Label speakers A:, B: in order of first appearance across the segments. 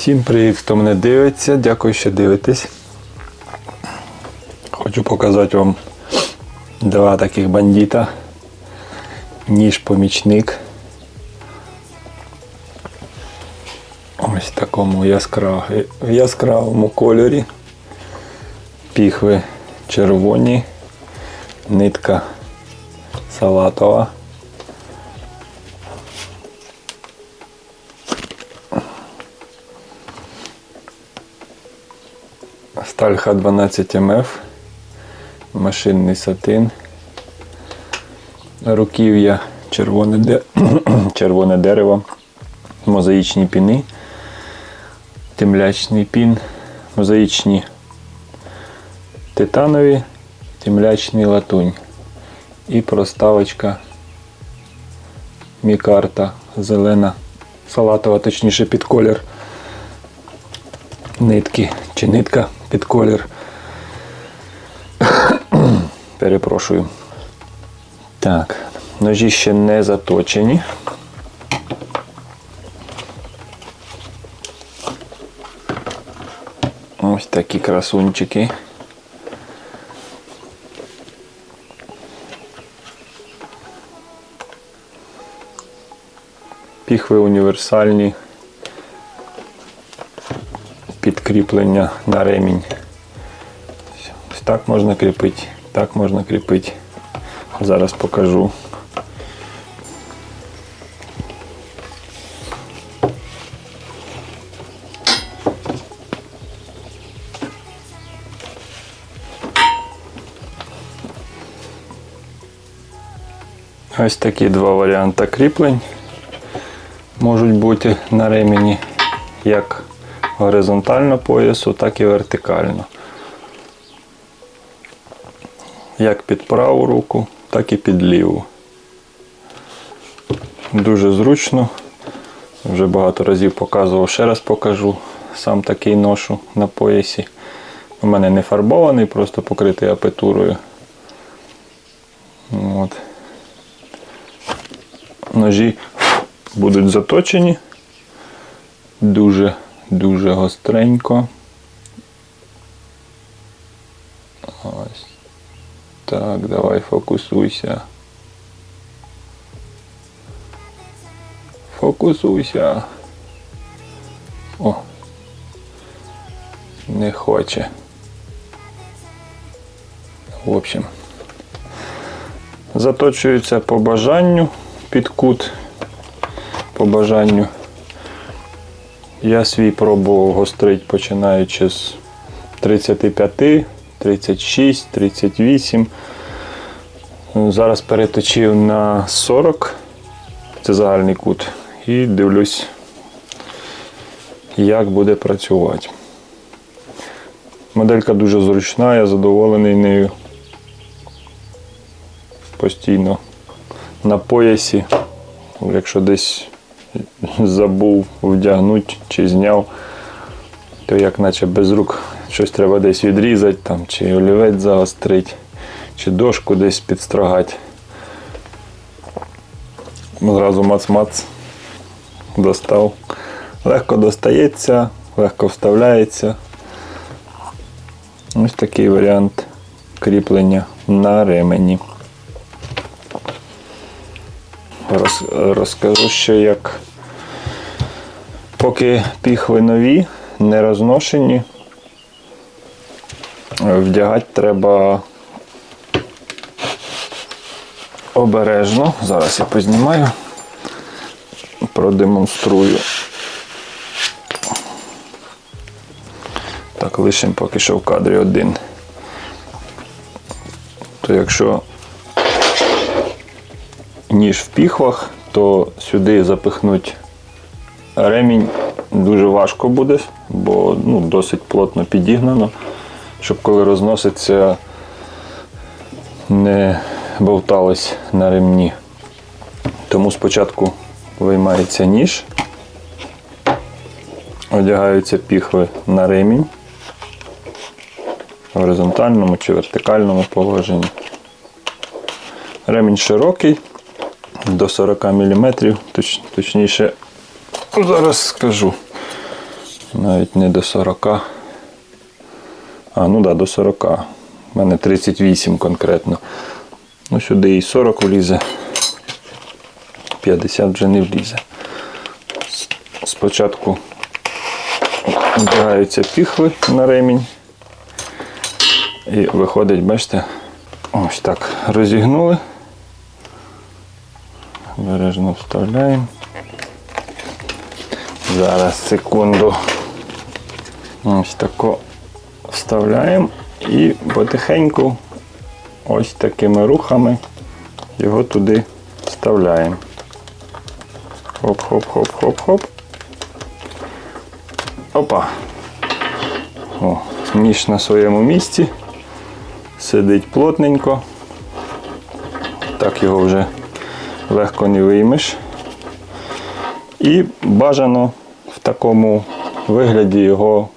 A: Всім привіт, хто мене дивиться. Дякую, що дивитесь. Хочу показати вам два таких бандита. Ніж помічник. Ось в такому яскрав... яскравому кольорі. Піхви червоні, нитка салатова. Сталь Х12 МФ, машинний сатин, руків'я червоне, де... червоне дерево, мозаїчні піни, темлячний пін, мозаїчні титанові, темлячний латунь. І проставочка мікарта зелена, салатова, точніше під колір. Нитки чи нитка під колір. Перепрошую. Так, ножі ще не заточені. Ось такі красунчики. Піхви універсальні підкріплення на ремінь. Ось так можна кріпити, так можна кріпити. Зараз покажу. Ось такі два варіанти кріплень можуть бути на ремені, як горизонтально поясу, так і вертикально. Як під праву руку, так і під ліву. Дуже зручно. Вже багато разів показував, ще раз покажу. Сам такий ношу на поясі. У мене не фарбований, просто покритий апетурою. От. Ножі будуть заточені. Дуже дуже гостренько. Ось. Так, давай фокусуйся. Фокусуйся. О. Не хоче. В общем. Заточується по бажанню під кут. По бажанню. Я свій пробував гострить починаючи з 35, 36, 38. Зараз переточив на 40, це загальний кут, і дивлюсь, як буде працювати. Моделька дуже зручна, я задоволений нею постійно на поясі, якщо десь забув вдягнути чи зняв, то як наче без рук щось треба десь відрізати, там, чи олівець загострити, чи дошку десь підстрогати. Зразу мац-мац достав. Легко достається, легко вставляється. Ось такий варіант кріплення на ремені. Роз, розкажу ще як поки піхви нові, не розношені, вдягати треба обережно. Зараз я познімаю, продемонструю. Так, лишимо поки що в кадрі один. То якщо ніж в піхвах, то сюди запихнуть ремінь дуже важко буде, бо ну, досить плотно підігнано, щоб коли розноситься, не бовталось на ремні. Тому спочатку виймається ніж, одягаються піхви на ремінь в горизонтальному чи вертикальному положенні. Ремінь широкий, до 40 мм, точ, точніше, зараз скажу. Навіть не до 40. А, ну да, до 40. У мене 38 конкретно. Ну, сюди і 40 влізе. 50 вже не влізе. Спочатку вдягаються піхви на ремінь. І виходить, бачите, ось так розігнули. Бережно вставляємо. Зараз секунду. Ось тако вставляємо і потихеньку ось такими рухами його туди вставляємо. Хоп-хоп-хоп-хоп-хоп. Опа. О, ніж на своєму місці. Сидить плотненько. Так його вже легко не виймеш. І бажано в такому вигляді його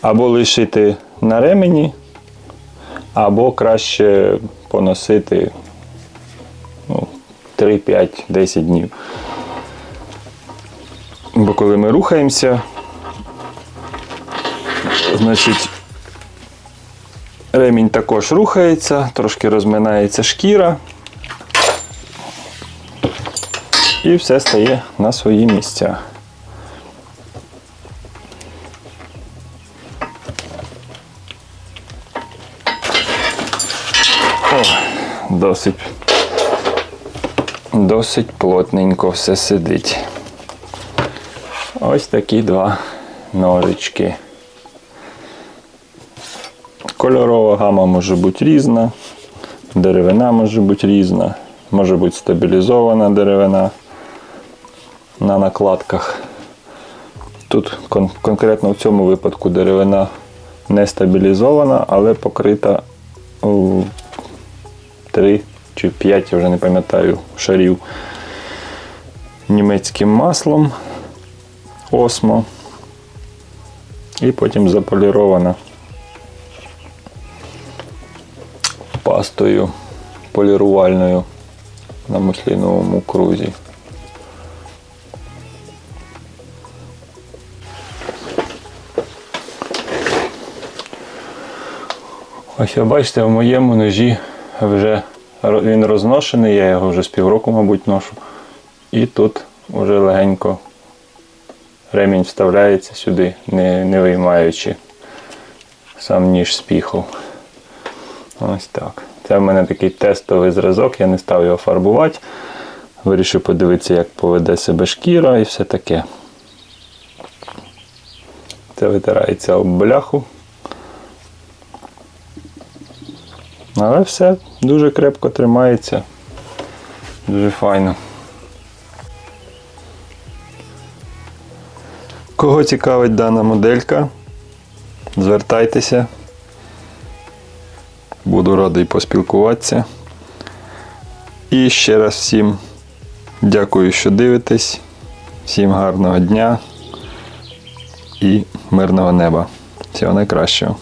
A: або лишити на ремені, або краще поносити ну, 3, 5, 10 днів. Бо коли ми рухаємося, значить ремінь також рухається, трошки розминається шкіра. І все стає на свої місця. О, досить, досить плотненько все сидить. Ось такі два ножички. Кольорова гама може бути різна, деревина може бути різна, може бути стабілізована деревина на накладках. Тут кон- конкретно в цьому випадку деревина не стабілізована, але покрита у 3 чи 5, я вже не пам'ятаю, шарів німецьким маслом осмо. І потім заполірована пастою полірувальною на мусліновому крузі. Ось ви бачите, в моєму ножі вже він розношений, я його вже з півроку, мабуть, ношу. І тут вже легенько ремінь вставляється сюди, не, не виймаючи сам ніж з піхов. Ось так. Це в мене такий тестовий зразок, я не став його фарбувати. Вирішив подивитися, як поведе себе шкіра і все таке. Це витирається об бляху. Але все дуже крепко тримається. Дуже файно. Кого цікавить дана моделька, звертайтеся. Буду радий поспілкуватися. І ще раз всім дякую, що дивитесь. Всім гарного дня і мирного неба. Всього найкращого.